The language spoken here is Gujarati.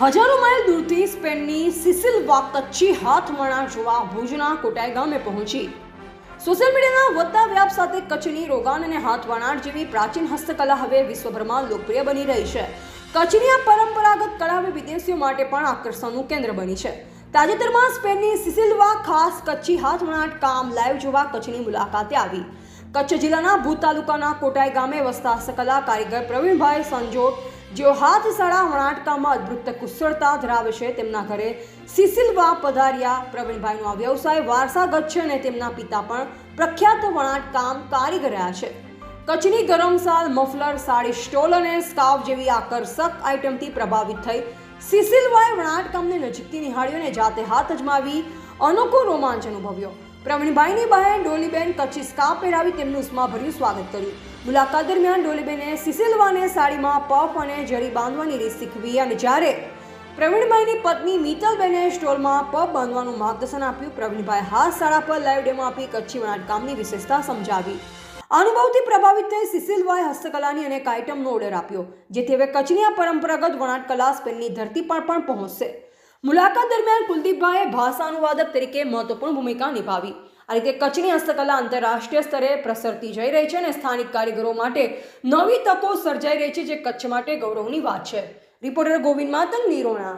હજારો માઇલ દૂરથી સ્પેનની સિસિલ વા કચ્છી હાથવણા જોવા ભુજના કોટાઈ ગામે પહોંચી. સોશિયલ મીડિયાના વધતા વ્યાપ સાથે કચ્છની રોગાન અને હાથવણાટ જેવી પ્રાચીન હસ્તકલા હવે વિશ્વભરમાં લોકપ્રિય બની રહી છે. કચ્છની આ પરંપરાગત કળા હવે વિદેશીઓ માટે પણ આકર્ષણનું કેન્દ્ર બની છે. તાજેતરમાં સ્પેનની સિસિલવા ખાસ કચ્છી હાથવણાટ કામ લાઈવ જોવા કચ્છની મુલાકાતે આવી. કચ્છ જિલ્લાના ભૂત તાલુકાના કોટાઈ ગામે વસતા હસ્તકલા કારીગર પ્રવીણભાઈ સંજોટ જેઓ હાથ સાડા વણાટકામમાં અદ્ભુત કુશળતા ધરાવે છે, તેમના ઘરે સિસિલવા પધાર્યા પ્રવીણભાઈનો આ વ્યવસાય વારસાગત છે અને તેમના પિતા પણ પ્રખ્યાત વણાટકામ કારીગર રહ્યા છે. કચ્છની ગરમસાલ મફલર, સાડી, સ્ટોલ અને સ્કાર્ફ જેવી આકર્ષક આઇટમથી પ્રભાવિત થઈ સિસિલવાએ વણાટકામને નજીકથી નિહાળ્યો અને જાતે હાથ અજમાવી અનોખો રોમાંચ અનુભવ્યો. પ્રવીણભાઈની બહેન ડોલીબેન કચ્છી સ્કાર્ફ પહેરાવી તેમનું ઉષ્માભર્યું સ્વાગત કર્યું. મુલાકાત દરમિયાન ડોલીબેને સિસિલવાને સાડીમાં પફ અને જરી બાંધવાની રીત શીખવી અને જ્યારે પ્રવીણભાઈની પત્ની મિતલબેને સ્ટોલમાં પફ બાંધવાનું માર્ગદર્શન આપ્યું, પ્રવીણભાઈ હાથ સાડા પર લાઈવ ડેમો આપી કચ્છી વણાટકામની વિશેષતા સમજાવી. અનુભવથી પ્રભાવિત થઈ સિસિલવાએ હસ્તકલાની અનેક આઇટમનો ઓર્ડર આપ્યો, જેથી હવે કચ્છની આ પરંપરાગત વણાટકલા સ્પેનની ધરતી પર પણ પહોંચશે. મુલાકાત દરમિયાન કુલદીપભાઈએ ભાષા અનુવાદક તરીકે મહત્વપૂર્ણ ભૂમિકા નિભાવી. આ રીતે કચ્છની હસ્તકલા આંતરરાષ્ટ્રીય સ્તરે પ્રસરતી જઈ રહી છે અને સ્થાનિક કારીગરો માટે નવી તકો સર્જાઈ રહી છે જે કચ્છ માટે ગૌરવની વાત છે. રિપોર્ટર ગોવિંદ માતંગ, નિરોણા.